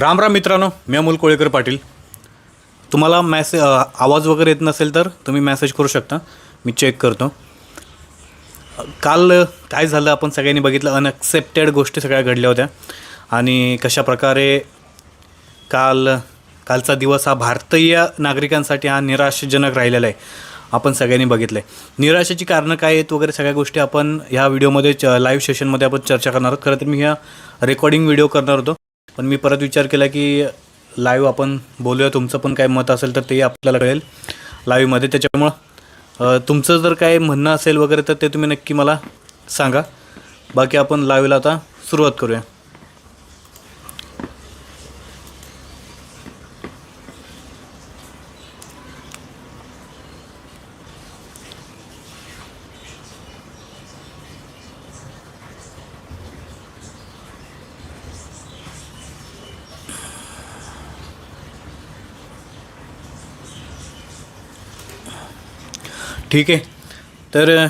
राम राम मित्रांनो मी अमोल कोळेकर पाटील. तुम्हाला मॅसे आवाज वगैरे येत नसेल तर तुम्ही मॅसेज करू शकता. मी चेक करतो. काल काय झालं आपण सगळ्यांनी बघितलं अनअक्सेप्टेड गोष्टी सगळ्या घडल्या होत्या. आणि कशा प्रकारे काल कालचा दिवस हा भारतीय नागरिकांसाठी हा निराशाजनक राहिलेला आहे आपण सगळ्यांनी बघितलं आहे निराशेची कारणं काय आहेत वगैरे सगळ्या गोष्टी आपण ह्या व्हिडिओमध्ये च लाईव्ह सेशनमध्ये आपण चर्चा करणार आहोत. खरं तर मी ह्या रेकॉर्डिंग व्हिडिओ करणार होतो. पण मी परत विचार केला की लाईव्ह आपण बोलूया. तुमचं पण काय मत असेल तर तेही आपल्याला कळेल लाईव्हमध्ये त्याच्यामुळं तुमचं जर काय म्हणणं असेल वगैरे तर ते तुम्ही नक्की मला सांगा. बाकी आपण लाईव्हला आता सुरुवात करूया. ठीक आहे. तर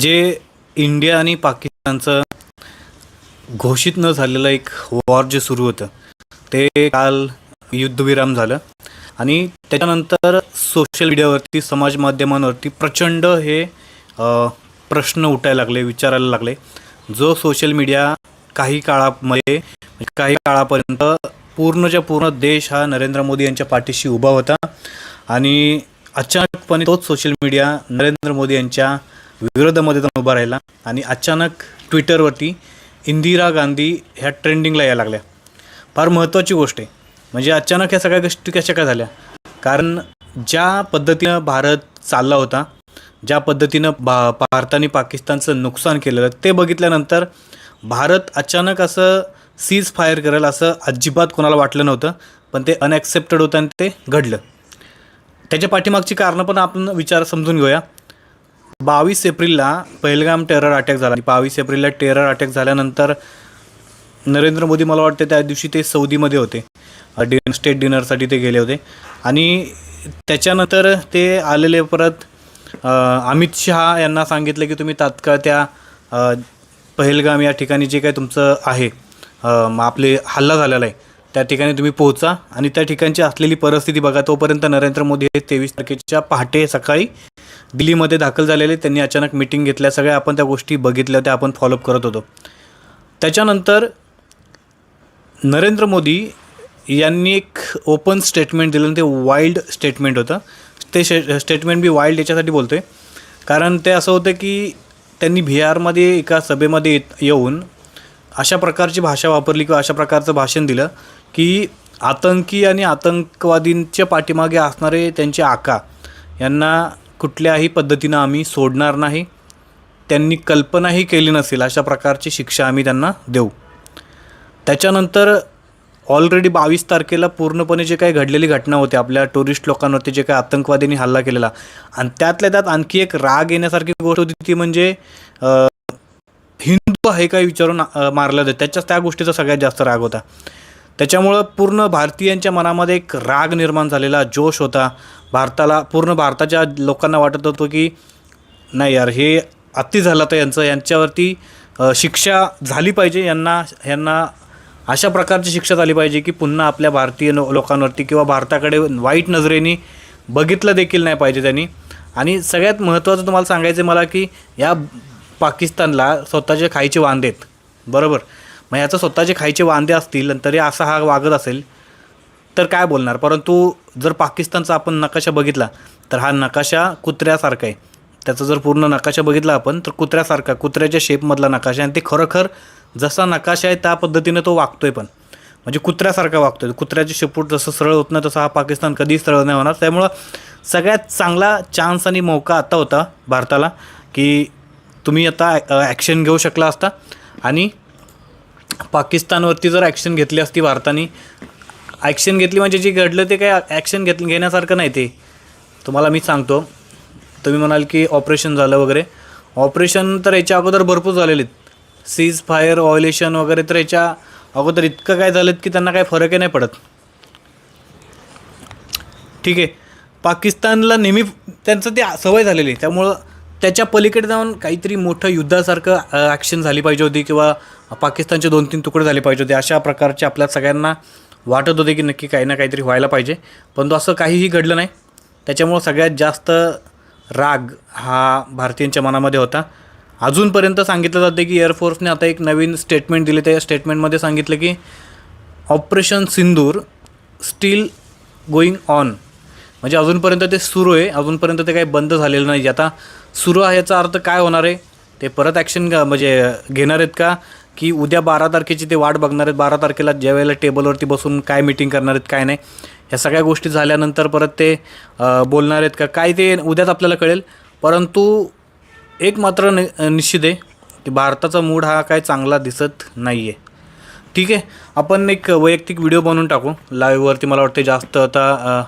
जे इंडिया आणि पाकिस्तानचं घोषित न झालेलं एक वॉर जे सुरू होतं ते काल युद्धविराम झालं. आणि त्याच्यानंतर सोशल मीडियावरती समाज माध्यमांवरती प्रचंड हे प्रश्न उठायला लागले विचारायला लागले. जो सोशल मीडिया काही काळामध्ये काही काळापर्यंत पूर्णच्या पूर्ण देश हा नरेंद्र मोदी यांच्या पाठीशी उभा होता. आणि अचानकपणे तोच सोशल मीडिया नरेंद्र मोदी यांच्या विरोधामध्ये जाऊन उभा राहिला आणि अचानक ट्विटरवरती इंदिरा गांधी ह्या ट्रेंडिंगला यायला लागल्या. फार महत्त्वाची गोष्ट आहे. म्हणजे अचानक ह्या सगळ्या गोष्टी कशा काय झाल्या? कारण ज्या पद्धतीनं भारत चालला होता ज्या पद्धतीनं भा भारताने पाकिस्तानचं नुकसान केलेलं ते बघितल्यानंतर भारत अचानक असं सीज फायर करेल असं अजिबात कोणाला वाटलं नव्हतं पण ते अनॲक्सेप्टेड होतं आणि ते घडलं. त्याच्या पाठीमागची कारणं पण आपण विचार समजून घेऊया. बावीस एप्रिलला पहिलगाम टेरर अटॅक झाला. आणि बावीस एप्रिलला टेरर अटॅक झाल्यानंतर नरेंद्र मोदी मला वाटते त्या दिवशी ते सौदीमध्ये होते. डिन स्टेट डिनरसाठी ते गेले होते. आणि त्याच्यानंतर ते आलेले परत अमित शहा यांना सांगितलं की तुम्ही तात्काळ त्या पहलगाम या ठिकाणी जे काही तुमचं आहे आपले हल्ला झालेला आहे त्या ठिकाणी तुम्ही पोहोचा आणि त्या ठिकाणची असलेली परिस्थिती बघा. तोपर्यंत नरेंद्र मोदी हे तेवीस तारखेच्या पहाटे सकाळी दिल्लीमध्ये दाखल झालेले. त्यांनी अचानक मिटिंग घेतल्या. सगळ्या आपण त्या गोष्टी बघितल्या. त्या आपण फॉलोअप करत होतो. त्याच्यानंतर नरेंद्र मोदी यांनी एक ओपन स्टेटमेंट दिलं. आणि ते वाईल्ड स्टेटमेंट होतं. ते शे स्टेटमेंट मी वाईल्ड याच्यासाठी बोलतो आहे कारण ते असं होतं की त्यांनी बिहारमध्ये एका सभेमध्ये येत येऊन अशा प्रकारची भाषा वापरली किंवा अशा प्रकारचं भाषण दिलं. की आतंकी आणि आतंकवादींच्या पाठीमागे असणारे त्यांचे आका यांना कुठल्याही पद्धतीनं आम्ही सोडणार नाही. त्यांनी कल्पनाही केली नसेल अशा प्रकारची शिक्षा आम्ही त्यांना देऊ. त्याच्यानंतर ऑलरेडी बावीस तारखेला पूर्णपणे जे काही घडलेली घटना होती आपल्या टुरिस्ट लोकांवरती जे काही आतंकवादींनी हल्ला केलेला आणि त्यातल्या त्यात आणखी एक राग येण्यासारखी गोष्ट होती ती म्हणजे हिंदू आहे काय विचारून मारलं जातं. त्याच्याच त्या गोष्टीचा सगळ्यात जास्त राग होता. त्याच्यामुळं पूर्ण भारतीयांच्या मनामध्ये एक राग निर्माण झालेला जोश होता. भारताला पूर्ण भारताच्या लोकांना वाटत होतं की नाही यार हे अति झालं तर यांचं यांच्यावरती शिक्षा झाली पाहिजे यांना यांना अशा प्रकारची शिक्षा झाली पाहिजे की पुन्हा आपल्या भारतीय लोकांवरती किंवा भारताकडे वाईट नजरेने बघितलं देखील नाही पाहिजे त्यांनी. आणि सगळ्यात महत्त्वाचं तुम्हाला सांगायचं मला की या पाकिस्तानला स्वतःचे खायचे वांदेत बरोबर? मग याचं स्वतःचे खायचे वांदे असतील तरी असा हा वागत असेल तर काय बोलणार? परंतु जर पाकिस्तानचा आपण नकाशा बघितला तर हा नकाशा कुत्र्यासारखा आहे. त्याचा जर पूर्ण नकाशा बघितला आपण तर कुत्र्यासारखा कुत्र्याच्या शेपमधला नकाशा आणि ते खरोखर जसा नकाशा आहे त्या पद्धतीनं तो वागतोय पण. म्हणजे कुत्र्यासारखा वागतोय. कुत्र्याचे शेपूट जसं सरळ होत नाही तसं हा पाकिस्तान कधीच सरळ नाही होणार. त्यामुळं सगळ्यात चांगला चान्स आणि मौका आता होता भारताला की तुम्ही आता ॲक्शन घेऊ शकला असता. आणि पाकिस्तानवरती जर ॲक्शन घेतली असती भारताने ॲक्शन घेतली म्हणजे जे घडलं ते काय ॲक्शन घेत घेण्यासारखं नाही ते. तुम्हाला मी सांगतो. तुम्ही म्हणाल की ऑपरेशन झालं वगैरे. ऑपरेशन तर याच्या अगोदर भरपूर झालेले आहेत. सीज फायर ऑयलेशन वगैरे तर याच्या अगोदर इतकं काय झालं की त्यांना काही फरकही नाही पडत. ठीक आहे. पाकिस्तानला नेहमी त्यांचं ते सवय झालेली आहे. त्यामुळं त्याच्या पलीकडे जाऊन काहीतरी मोठं युद्धासारखं ॲक्शन झाली पाहिजे होती किंवा पाकिस्तानचे दोन तीन तुकडे झाले पाहिजे होते. अशा प्रकारचे आपल्या सगळ्यांना वाटत होते की नक्की काही ना काहीतरी व्हायला पाहिजे. परंतु असं काहीही घडलं नाही. त्याच्यामुळं सगळ्यात जास्त राग हा भारतीयांच्या मनामध्ये होता. अजूनपर्यंत सांगितलं जाते की एअरफोर्सने आता एक नवीन स्टेटमेंट दिले. त्या स्टेटमेंटमध्ये सांगितलं की operation Sindoor still going on म्हणजे अजूनपर्यंत ते सुरू आहे अजूनपर्यंत ते काही बंद झालेलं नाही. आता सुरू आहे याचा अर्थ काय होणार आहे? ते परत ॲक्शन म्हणजे घेणार आहेत का? की उद्या बारा तारखेची ते वाट बघणार आहेत. बारा तारखेला ज्या वेळेला टेबलवरती बसून काय मिटिंग करणार आहेत काय नाही ह्या सगळ्या गोष्टी झाल्यानंतर परत ते बोलणार आहेत का? काय ते उद्याच आपल्याला कळेल. परंतु एक मात्र नि निश्चित आहे की भारताचा मूड हा काय चांगला दिसत नाही आहे ठीक आहे? आपण एक वैयक्तिक व्हिडिओ बनवून टाकू. लाईव्हवरती मला वाटते जास्त आता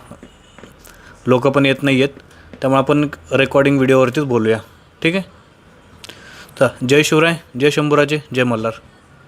लोक पण येत नाही आहेत त्यामुळे आपण रेकॉर्डिंग व्हिडिओवरतीच बोलूया. ठीक आहे? तर जय शिवराय जय शंभूराजे जय मल्हार.